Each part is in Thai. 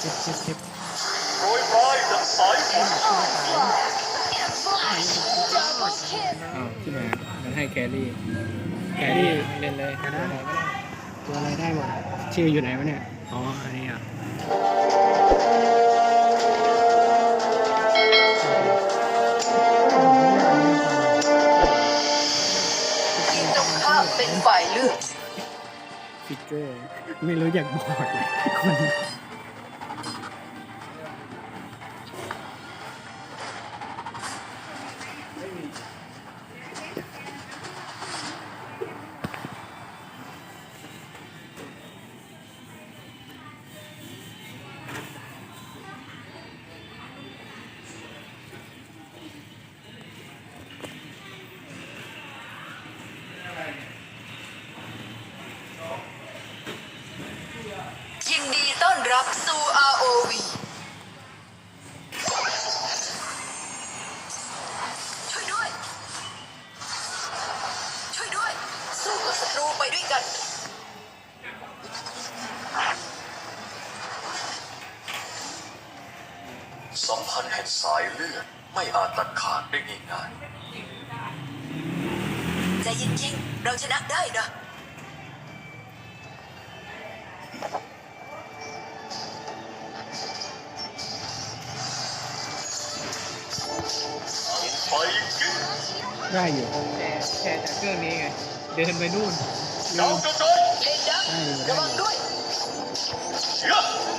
เจ็บเจ็บเจ็บโปรยปลายดังสายฝนอ้าว Double kill. ที่ไหนมันให้แครี่ แครี่เล่นเลยก็ได้ตัวอะไรได้หมดอะชื่ออยู่ไหนวะเนี่ย อ๋อ อันนี้อะทีมตรงข้ามเป็นฝ่ายเลือก ฟิกเกอร์ ไม่รู้อยากบอกเลยคน สัมพันธ์แห่งสายเลือดไม่อาจตัดขาดได้ง่ายใจเย็นๆเราชนะได้นะๆไฟกินได้อยู่แต่แต่จากเครื่องนี้ไง เดินไปนู่นดาวกระจายเลนดักได้อยู่ระวังด้วยเชียร์โ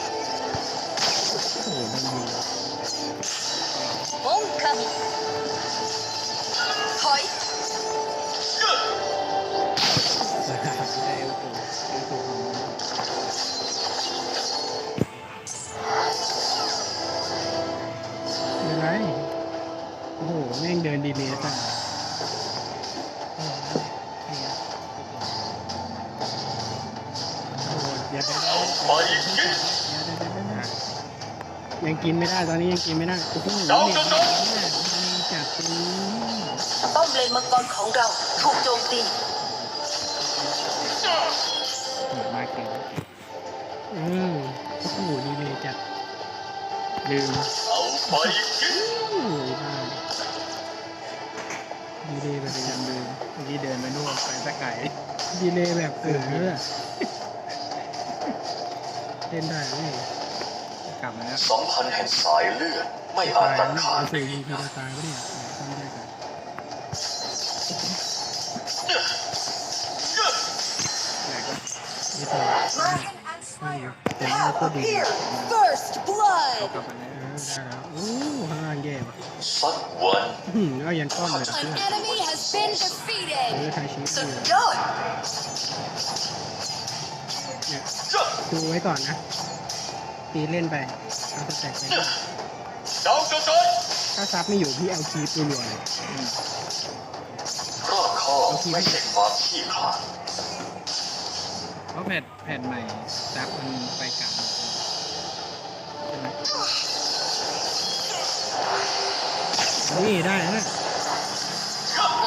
ยังกินไม่ได้ตอนนี้ยังกินไม่ได้โอ้โหดาวเด็กกระจายจัดตรงนี้ป้อมเลนมังกรของเราถูกโจมตีมาเก่งอืมโอ้โหดีเลยจัดลืมเอาไฟกินโอ้โหได้ดีเลยแบบยังลืมเมื่อกี้เดินไปนู่นไปสักไก่ดีเลยแบบเออ เล่นได้เลยกลับมาแล้วสัมพันธ์แห่งสายเลือดไม่อาจตัดขาดเอาได้สี่ยิงทีง่ายละตายปะเนี่ยทำได้กันไหนก็ไม่ถูก Dragon and Slayer. แต่ไม่ก็ดี Here. First เอา blood. กลับมาแล้วได้แล้วโอ้ข้างล่างแย่ว่ะๆสักวันอื้อหือเอายันป้อมเลยเพื่อน An enemy has been เอ defeated. อไทยชีวิตสุดอยู่ยอด เนี่ยเชียร์ดูไว้ก่อนนะตีเล่นไปเอาสแต็กไปก่อนดาวกระจายถ้าซับไม่อยู่พี่เอาคีปรัวๆเลยรอบคอบไม่ใช่ความขี้ขลาดเพราะแผ่นแผ่นใหม่ซับมันไปกลางใช่ไหมนี่ได้นะ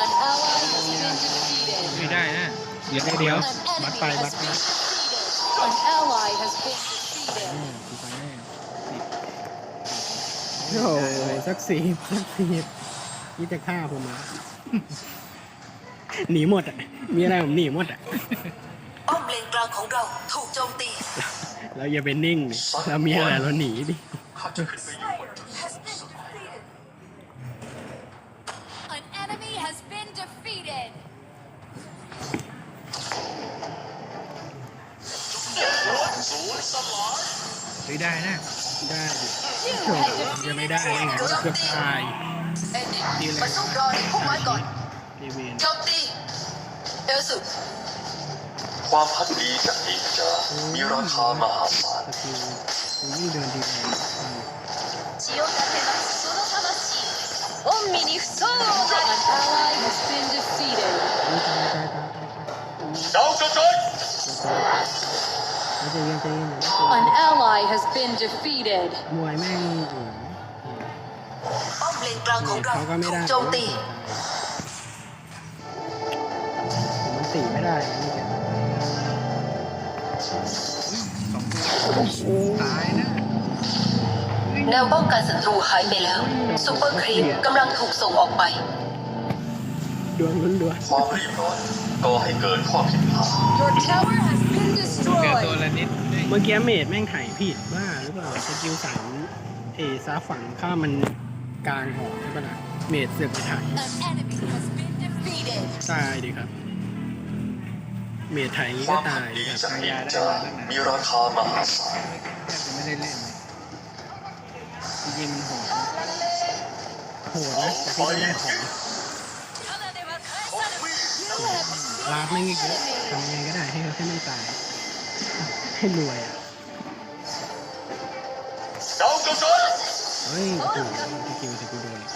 An ally has been defeated. ไม่ได้นะ เดี๋ยวเดี๋ยว An บัด enemy ไป has บัดไป โอ้โหสักสี่สักสี่นี่จะฆ่าผมอะหนีหมดอะ มีอะไรผมหนีหมดอะ ป้อมเลนกลางของเราถูกโจมตี เราอย่าไปนิ่งดิเรามีอะไรเราหนีดิ ข้าจะขึ้นไปอยู่บนจุด An enemy has been defeated. ศูนย์สลาย เฮ้ยได้นะ ได้ดิ You โอ้ have โหยัง defeated ไม่ได้ไง Dragon. เกือบตาย เอ็นดิมาสู้รอในพุ่มไม้ก่อน เดเวน โจมตี เอลสุ ความพักดีจากนินจามีราคามหาศาล สกิลกูยิ่งเดินดีเลยอืม 血を立てますその魂恩義に不相応な An ally has been defeated. ตายตายตายตายตายดาวกระจายแล้วจะยังจะยัง An ally has been defeated. มวยแม่งโอ้โหป้อมเลนกลางของเราเขาก็ไม่ถูได้กโจมตีมันตีไม่ได้นี่แกสองตัวตายนะแนวป้องกันศัตรูหายไปแล้วซูเปอร์ครีปกำลังถูกส่งออกไปดวงล้วนความรีบร้อนก่อให้เกิดข้อผิดพลาด Your tower has been ๆแกตัว destroyed. ละนิดเมื่อกี้เมดแม่งไถ่ผิดบ้าหรือเปล่าสกิลสามเอซาฝั่งข้ามมันกลางหอกใช่ปะล่ะเมดเสือกไปไถ่ An enemy has been defeated. ตายดิครับ เมดไถ่นี้คก็วามพัตานยดีครับจากนินจามีราคามหาศาลแทบจะไม่ได้เล่นเลยจริงๆมันโหดโหดนะแต่พี่ต้องได้ของ You have ลาบไม่งอีกเยอะทำยังไงก็ได้ให้เขาแค่ไม่ตาย Hello, ya. Ay, ito. Hindi kayo siguro ulit.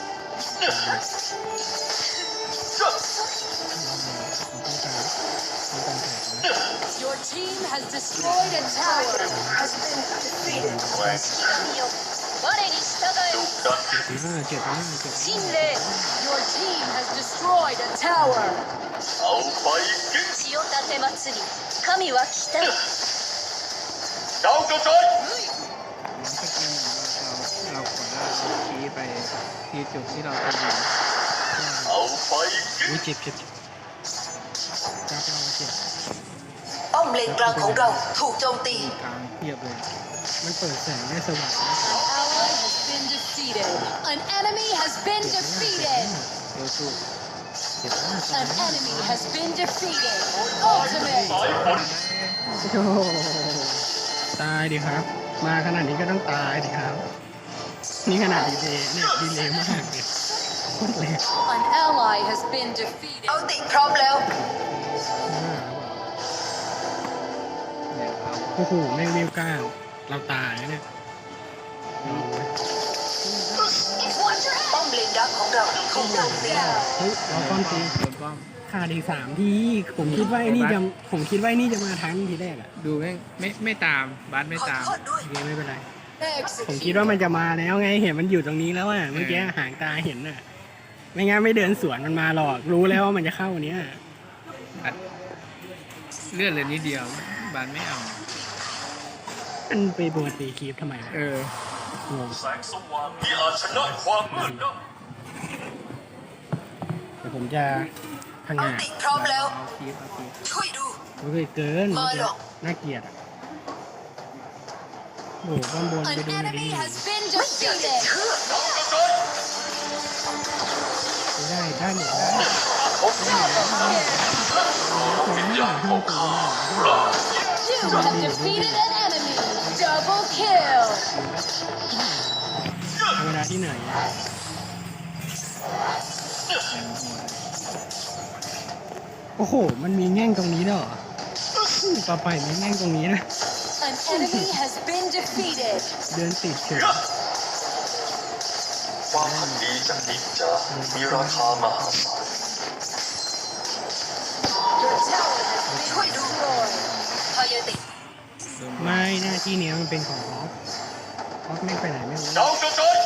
Your team has destroyed a tower. Has been defeated. 我に従え。新霊 Your team has destroyed a tower. 青パイ剣。千代立て祭り。神は来た。 ดาวกระจายสกิลเราเรากดแล้วเราชี้ไปที่จุดที่เราจะยิงเอาไปกินอุ้ยเจ็บเจ็บเจ็บจ้าเจ้าเจ็บป้อมเลนกลางของเราถูกโจมตีกลางเทียบเลย มันเปิดแสงได้สว่าง An ally has been defeated. An enemy has been defeated. เร็วสุดเจ็บมาก An enemy has been defeated. Ultimate. สายฝนโอ้โห ตายดิครับ มาขนาดนี้ก็ต้องตายดิครับ นี่ขนาดดีเลยเนี่ยดีเลยมากเลยโคตรเลย An ally has been defeated. เอาติพร้อมแล้วเนี่ยเอาโอ้โหแม่งเรียวก้าวเราตายแล้วเนี่ยป้อมเลนดักของเราถูกโจมตีเฮ้ยเราป้อมตี โดนป้อม ขาดอีกสามทีผมคิดว่าไอ้นี่จะผมคิดว่าไอ้นี่จะมาทันทีแรกอะดูไม่ไม่ไม่ตามบัสไม่ขอตามโทษด้วยเดี๋ยวไม่เป็นไร Execute. ผมคิดว่ามันจะมาแล้วไงเห็นมันอยู่ตรงนี้แล้วอะเมื่อกี้หางตาเห็นอะไม่งั้นไม่เดินสวนมันมาหรอก รู้แล้วว่ามันจะเข้าเนี้ยบัสเลื่อนเลยนิดเดียวบัสไม่เอามันไปปกติคลิปทำไมวะเอองงแสงสว่างที่อาจชนะความมืดได้เดี๋ยวผมจะ พังเอางาติพร้อมแล้ว เอาคีบเอาคีบช่วยดูมันเคยเกินมาหรอก น่าเกลียดอะโอ้โหข้างบนไป An ดูหน่อยดิ enemy has been อย่าจะ defeated. เชื่อดาวกระจายได้ได้หมดได้วิญญาณของข้า You have defeated an enemy. Double kill. ธรรมดาที่ไหนอะ โอ้โห มันมีแง่งตรงนี้ด้วยเหรอต่อไปมีแง่งตรงนี้นะ An enemy has been defeated. เดินติดเฉยความพันดีจากนินจามีราคามหาศาล Your tower has been ช่วยดู destroyed. พายติไม่หน้าที่เนี้ยมันเป็นของฮอปฮอปไม่ไปไหนไม่รู้ดาวกระจาย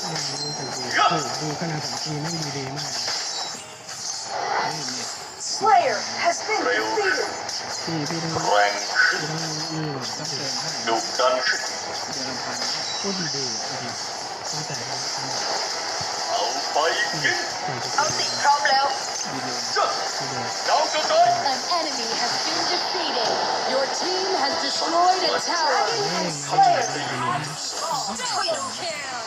ไม่รู้แต่ดูโอ้โหดูขนาดของทีมไม่ดีดีมาก Slayer has been เร็ว defeated พี่พี่ต้องแรงขึ้นพี่ต้องนี่หน่อยต้องเติมเท่าไหร่ดุดันขึ้นเดือนละพันโคตรดีดีจริงตั้งแต่ทำเอาไปกิ นเอาติพร้อมแล้วดีเลยจ้ะดีดีดาวกระจาย An enemy has been defeated. Your team has destroyed a tower. แม่งมันดีดีดีช่วยดู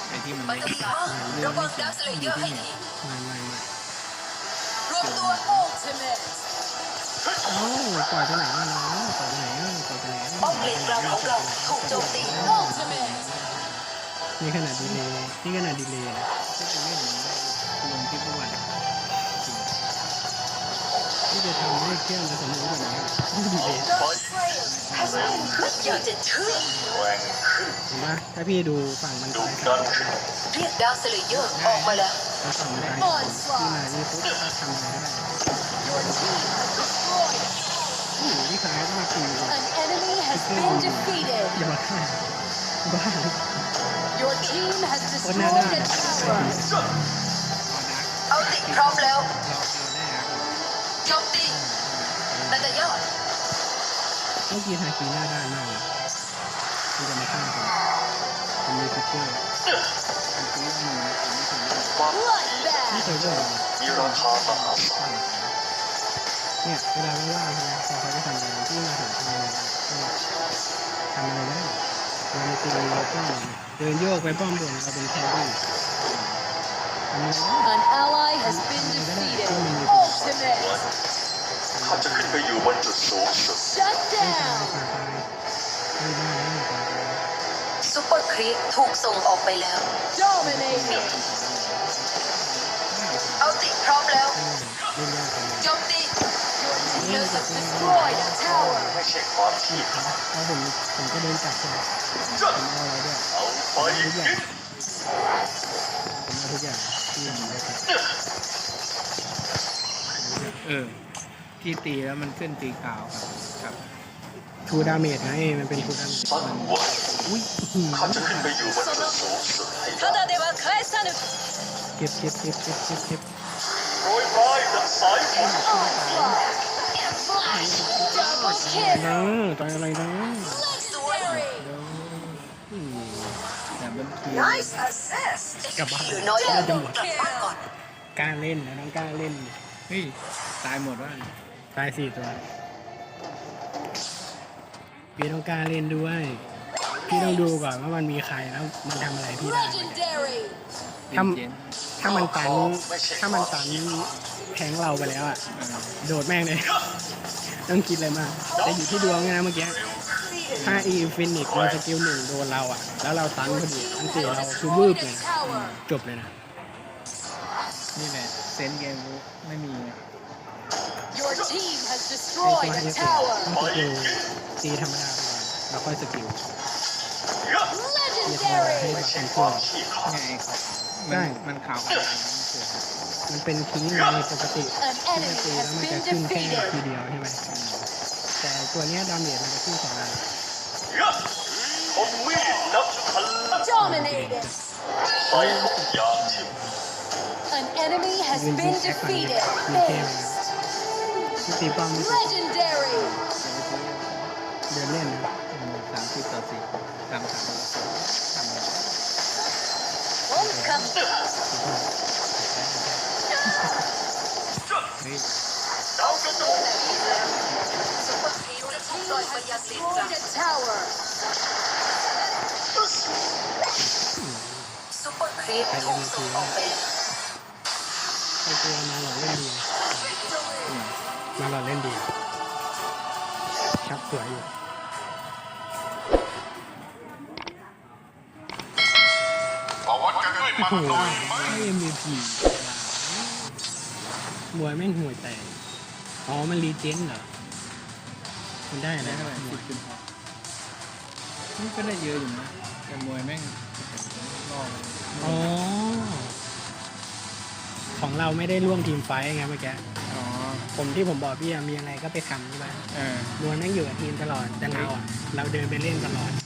ไอ้ที่มันมัไม่นจะมีมากระวังดาวสเลเยอร์ให้ดี ไม่ไม่ไม่รวมตัว Ultimate. เอ้ปล่อยไปไหนมาเนาะปล่อยไปไหนปล่อยไปไหนป้อมเลนกลางของเราถูกโจมตี Ultimate. นี่ขนาดดีเลยนี่ขนาดดีเลยนะที่เป็นเรื่องของลงคลิปทุกวันที่จะทำให้เครื่องจะสมบูรณ์แบบนี้ดีเลยไม่อยากจะเชื่อเห็นปะถ้าพี่ดูฝั่งมันดุซ้ายดันขึ้นเรียกดาวสเลเยอร์ออกมาแล้ว แล้วฝั่งมันซ้ายที่มานี่ปุ๊บทำอะไรได้ Your team has destroyed. โอ้โหนี่ขายมากจริง An enemy has been defeated. อย่ามาฆ่าบ้า Your team has โคตรหน้า destroyed ด้าน a tower. เอาดักเอาติพร้อมแล้วเราเราได้ดักโจมตีนาตายอดเมื่อกี้ทาคีหน้าด้านมากเลยที่จะมาฆ่าผมผมมีฟิกเกอร์ความพักดี ไม่เคยบอกมีราคามหาศาลเนี่ยเวลาว่างๆใช่ไหมพอเขาจะทำอะไรที่มาหาทำอะไรทำอะไรได้เราในตีเราก็เดินโยกไปป้อมบนเราเป็นแครี่ทำอะไรได้ An ally has been defeated. Ultimate. ข้าจะขึ้นไปอยู่บนจุดสูงสุดไม่ตายไม่ได้ไม่ตาย ปเปอร์ครีปถูกส่งออกไปแล้ว Dominating. เอาติพร้อมแล้วเล่นยากจังเลยโจมตี Your team has destroyed a tower. ไม่ใช่ความที่เพราะผมผมก็เดินจับใช่ไหมผมเอาอะไรด้วยเอาไปทุกอย่างกินผมเอาทุกอย่างที่ผมได้ครับเออที่ตีแล้วมันขึ้นตีขาวครับครับ ทูดาเมจไงมันเป็นทูดาเมจอุ้ยเขาจะขึ้นไปอยู่บนสูงสุดเก็บเก็บเก็บเก็บเก็บเก็บรยปลายจากสายฝนนะตายอะไรนะกลับบ้านน่าจะหมดกล้าเล่นนะน้องกล้าเล่นเฮ้ยตายหมดว่าตายสี่ตัว พี่ต้องกล้าเล่นด้วย พี่ต้องดูก่อนว่ามันมีใครแล้วมันทำอะไรพี่ได้ Legendary. ถ้าเย็นถ้ามันตันถ้ามันตันแทงเราไปแล้วอะๆเออโดดแม่งเลย ต้องคิดอะไรมาก แต่อยู่ที่ดวงนะเมื่อกี้ ถ้าอีฟินิกมันสกิลหนึ่งโดนเราอะ แล้วเราตันพอดีอันตีเราคือวืบ Destroyed เลย a นะ tower. จบเลยนะ นี่แหละเซนส์เกมรู้ไม่มี Your team has ไอ้ ตัว destroyed ให้ a เสียต้อง tower. สกิลตีธรรมดาไปก่อนแล้วค่อยสกิลเรียกว่าให้ Legendary. แบบเป็นคตัววามที่ข้าไงไอ้ขาวมันมันขาวขนาดนั้นคือมันเป็นทิ้งในปกติ An ปก enemy ติแล้ว has มันจะ been ขึ้นแค่ defeated. ทีเดียวใช่ไหมแต่ตัวเนี้ยดาเมจมันจะขึ้นสองอันผมมีดนับพันเล่ม Dominated. ใส่ทุกอย่างที่ An enemy has ยืนยิง been แอคก่อน defeated. มี เท่ไหมครับที่ตีป้อมไม่ติด Legendary. เดินเล่นนะสามสิบต่อสี่สามสามสาม Homecoming. เฮ้ยดาวกระโดดซุปเปอร์ครีปจะถูกปล่อยไปยังเลนกลาง Destroyed a tower. ซุปเปอร์ครีปถูกส่งออกไปแล้วไอตัวมาหล่อเล่นดีนะ มาหล่อเล่นดีชักสวยอยู่มาวัดกันด้วยโอ้มันโหหน่อยไหมให้ MVP มวยแม่งห่วยแตกอ๋อ มันรีเจนเหรอ มันได้อะไรได้เท่าไหร่สิบขึ้นพอนี่ก็ได้เยอะอยู่นะ แต่มวยแม่งล่อมันอ๋อ ของเราไม่ได้ร่วมทีมไฟท์ไงเมื่อกี้อ๋อ ผมที่ผมบอกพี่อะมีอะไรก็ไปทำใช่ไหมเออมวยแม่งอยู่กับทีมตลอดแต่เราอะเราเดินไปเล่นตลอด